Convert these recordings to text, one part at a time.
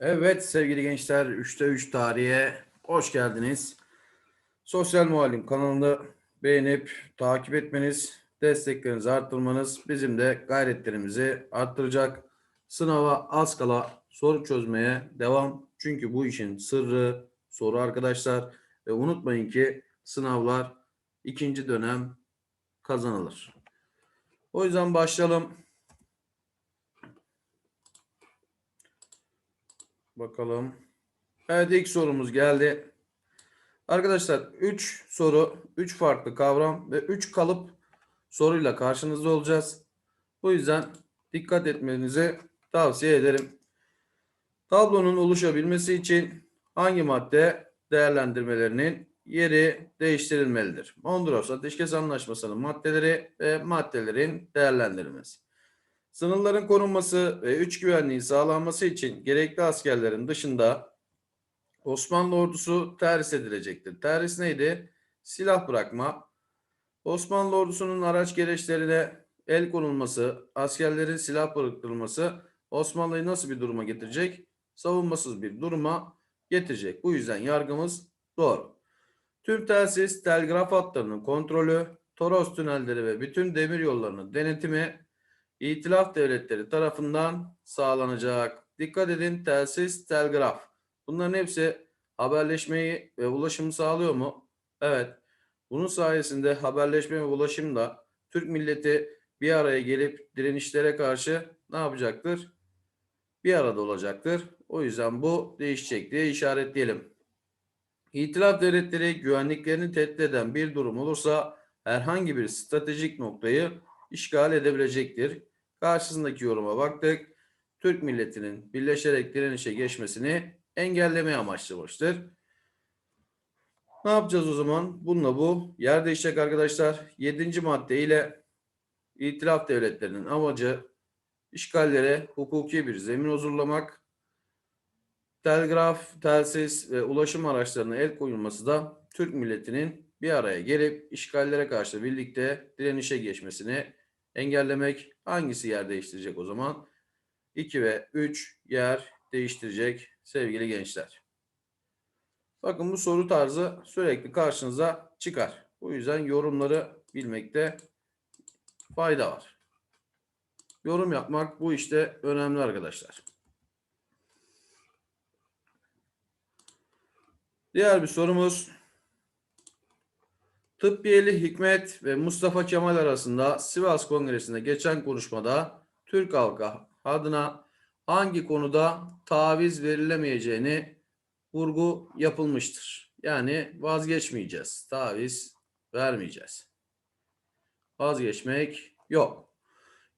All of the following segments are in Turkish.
Evet sevgili gençler 3'te 3 tarihe hoş geldiniz. Sosyal Muallim kanalını beğenip takip etmeniz, desteklerinizi arttırmanız bizim de gayretlerimizi arttıracak. Sınava az kala soru çözmeye devam. Çünkü bu işin sırrı soru arkadaşlar. Ve unutmayın ki sınavlar ikinci dönem kazanılır. O yüzden başlayalım. Bakalım. Evet ilk sorumuz geldi. Arkadaşlar 3 soru, 3 farklı kavram ve 3 kalıp soruyla karşınızda olacağız. Bu yüzden dikkat etmenizi tavsiye ederim. Tablonun oluşabilmesi için hangi madde değerlendirmelerinin yeri değiştirilmelidir? Mondros Ateşkes Anlaşması'nın maddeleri ve maddelerin değerlendirilmesi. Sınırların korunması ve üç güvenliğin sağlanması için gerekli askerlerin dışında Osmanlı ordusu terhis edilecektir. Terhis neydi? Silah bırakma. Osmanlı ordusunun araç gereçlerine el konulması, askerlerin silah bırakılması Osmanlı'yı nasıl bir duruma getirecek? Savunmasız bir duruma getirecek. Bu yüzden yargımız doğru. Tüm telsiz, telgraf hatlarının kontrolü, Toros tünelleri ve bütün demir yollarının denetimi İtilaf devletleri tarafından sağlanacak. Dikkat edin telsiz, telgraf. Bunların hepsi haberleşmeyi ve ulaşımı sağlıyor mu? Evet. Bunun sayesinde haberleşme ve ulaşımda Türk milleti bir araya gelip direnişlere karşı ne yapacaktır? Bir arada olacaktır. O yüzden bu değişecek diye işaretleyelim. İtilaf devletleri güvenliklerini tehdit eden bir durum olursa herhangi bir stratejik noktayı işgal edebilecektir. Karşısındaki yoruma baktık. Türk milletinin birleşerek direnişe geçmesini engellemeye amaçlamıştır. Ne yapacağız o zaman? Bununla bu yer değişecek arkadaşlar. Yedinci madde ile İtilaf devletlerinin amacı işgallere hukuki bir zemin hazırlamak, telgraf, telsiz ve ulaşım araçlarına el koyulması da Türk milletinin bir araya gelip işgallere karşı birlikte direnişe geçmesini engellemek hangisi yer değiştirecek o zaman? 2 ve 3 yer değiştirecek sevgili gençler. Bakın bu soru tarzı sürekli karşınıza çıkar. Bu yüzden yorumları bilmekte fayda var. Yorum yapmak bu işte önemli arkadaşlar. Diğer bir sorumuz Tıbbiyeli Hikmet ve Mustafa Kemal arasında Sivas Kongresi'nde geçen konuşmada Türk halkı adına hangi konuda taviz verilemeyeceğini vurgu yapılmıştır. Yani vazgeçmeyeceğiz, taviz vermeyeceğiz. Vazgeçmek yok.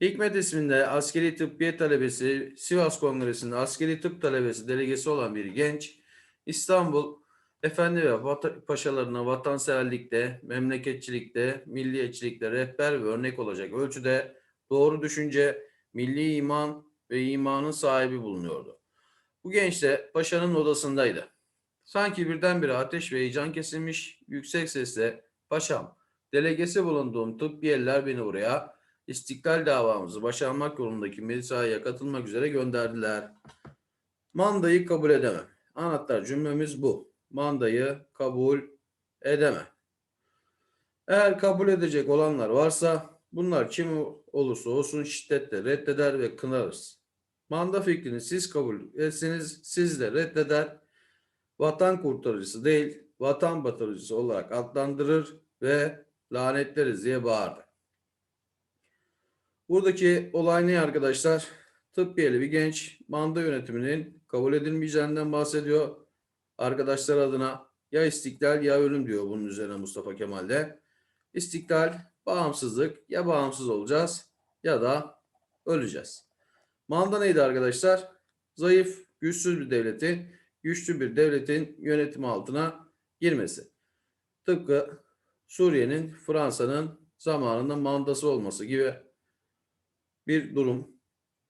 Hikmet isminde askeri tıbbiye talebesi, Sivas Kongresi'nde askeri tıp talebesi delegesi olan bir genç İstanbul Efendi ve paşalarına vatanseverlikte, memleketçilikte, milliyetçilikte rehber ve örnek olacak ölçüde doğru düşünce, milli iman ve imanın sahibi bulunuyordu. Bu genç de paşanın odasındaydı. Sanki birdenbire ateş ve heyecan kesilmiş, yüksek sesle "Paşam, delegesi bulunduğum tıbbiyeliler beni buraya istiklal davamızı başarmak yolundaki mesaiye katılmak üzere gönderdiler. Mandayı kabul edemem. Anahtar cümlemiz bu mandayı kabul edemem. Eğer kabul edecek olanlar varsa bunlar kim olursa olsun şiddetle reddeder ve kınarız. Manda fikrini siz kabul etseniz siz de reddeder. Vatan kurtarıcısı değil, vatan batırıcısı olarak adlandırır ve lanetleriz diye bağırdı. Buradaki olay ne arkadaşlar? Tıbbiyeli bir genç manda yönetiminin kabul edilmeyeceğinden bahsediyor arkadaşlar adına ya istiklal ya ölüm diyor bunun üzerine Mustafa Kemal'de. İstiklal, bağımsızlık ya bağımsız olacağız ya da öleceğiz. Manda neydi arkadaşlar? Zayıf, güçsüz bir devletin, güçlü bir devletin yönetimi altına girmesi. Tıpkı Suriye'nin Fransa'nın zamanında mandası olması gibi bir durum.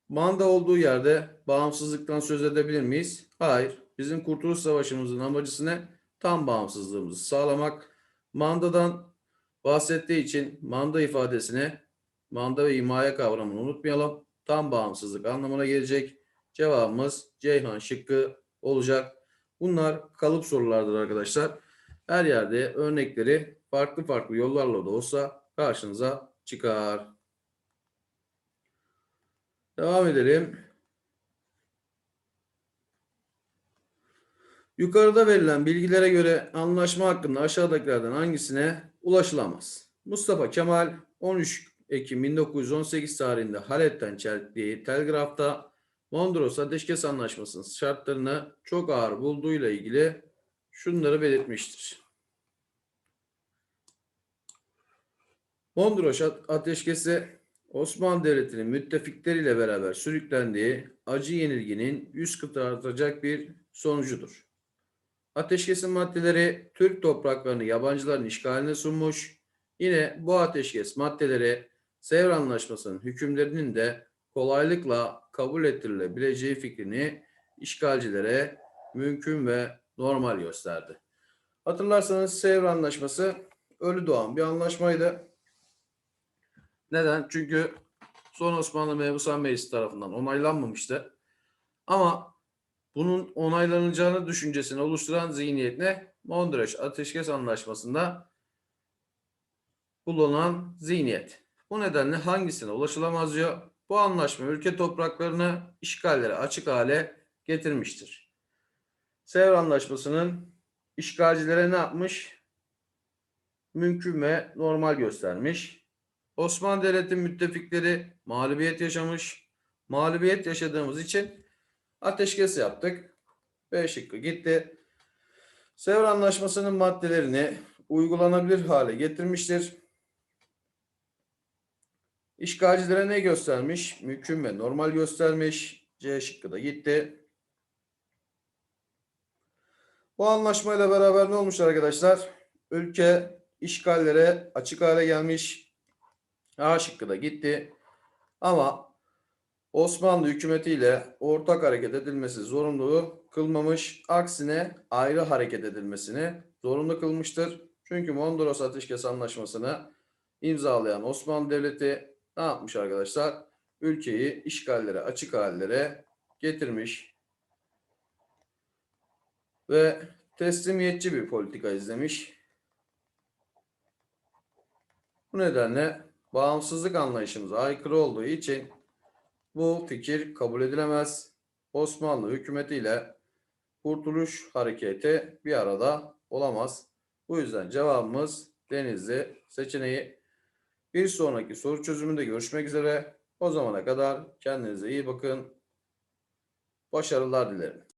Manda olduğu yerde bağımsızlıktan söz edebilir miyiz? Hayır. Bizim Kurtuluş Savaşımızın amacı ne? Tam bağımsızlığımızı sağlamak. Mandadan bahsettiği için manda ifadesine, manda ve himaye kavramını unutmayalım. Tam bağımsızlık anlamına gelecek. cevabımız Ceyhan şıkkı olacak. Bunlar kalıp sorulardır arkadaşlar. Her yerde örnekleri farklı farklı yollarla da olsa karşınıza çıkar. Devam edelim. Yukarıda verilen bilgilere göre anlaşma hakkında aşağıdakilerden hangisine ulaşılamaz? Mustafa Kemal 13 Ekim 1918 tarihinde Halep'ten çeldiği telgrafta Mondros Ateşkes Anlaşması'nın şartlarını çok ağır bulduğuyla ilgili şunları belirtmiştir. Mondros Ateşkesi Osmanlı Devleti'nin müttefikleriyle beraber sürüklendiği acı yenilginin yüz kıtırtacak bir sonucudur. Ateşkesin maddeleri Türk topraklarını yabancıların işgaline sunmuş. Yine bu ateşkes maddeleri Sevr Anlaşması'nın hükümlerinin de kolaylıkla kabul ettirilebileceği fikrini işgalcilere mümkün ve normal gösterdi. Hatırlarsanız Sevr Anlaşması ölü doğan bir anlaşmaydı. Neden? Çünkü son Osmanlı Mebusan Meclisi tarafından onaylanmamıştı. Ama bunun onaylanacağını düşüncesini oluşturan zihniyet ne? Mondros Ateşkes Anlaşması'nda bulunan zihniyet. Bu nedenle hangisine ulaşılamaz diyor. Bu anlaşma ülke topraklarını işgallere açık hale getirmiştir. Sevr Anlaşması'nın işgalcilere ne yapmış? Mümkün ve normal göstermiş. Osmanlı Devleti müttefikleri mağlubiyet yaşamış. Mağlubiyet yaşadığımız için ateşkes yaptık. B şıkkı gitti. Sevr Anlaşması'nın maddelerini uygulanabilir hale getirmiştir. İşgalcilere ne göstermiş? Mümkün ve normal göstermiş. C şıkkı da gitti. Bu anlaşmayla beraber ne olmuş arkadaşlar? Ülke işgallere açık hale gelmiş. A şıkkı da gitti. Ama Osmanlı hükümetiyle ortak hareket edilmesi zorunluluğu kılmamış. Aksine ayrı hareket edilmesini zorunlu kılmıştır. Çünkü Mondros Ateşkes Anlaşması'nı imzalayan Osmanlı Devleti ne yapmış arkadaşlar? Ülkeyi işgallere, açık hallere getirmiş ve teslimiyetçi bir politika izlemiş. Bu nedenle bağımsızlık anlayışımıza aykırı olduğu için bu fikir kabul edilemez. Osmanlı hükümetiyle Kurtuluş Hareketi bir arada olamaz. Bu yüzden cevabımız Denizli seçeneği. Bir sonraki soru çözümünde görüşmek üzere. O zamana kadar kendinize iyi bakın. Başarılar dilerim.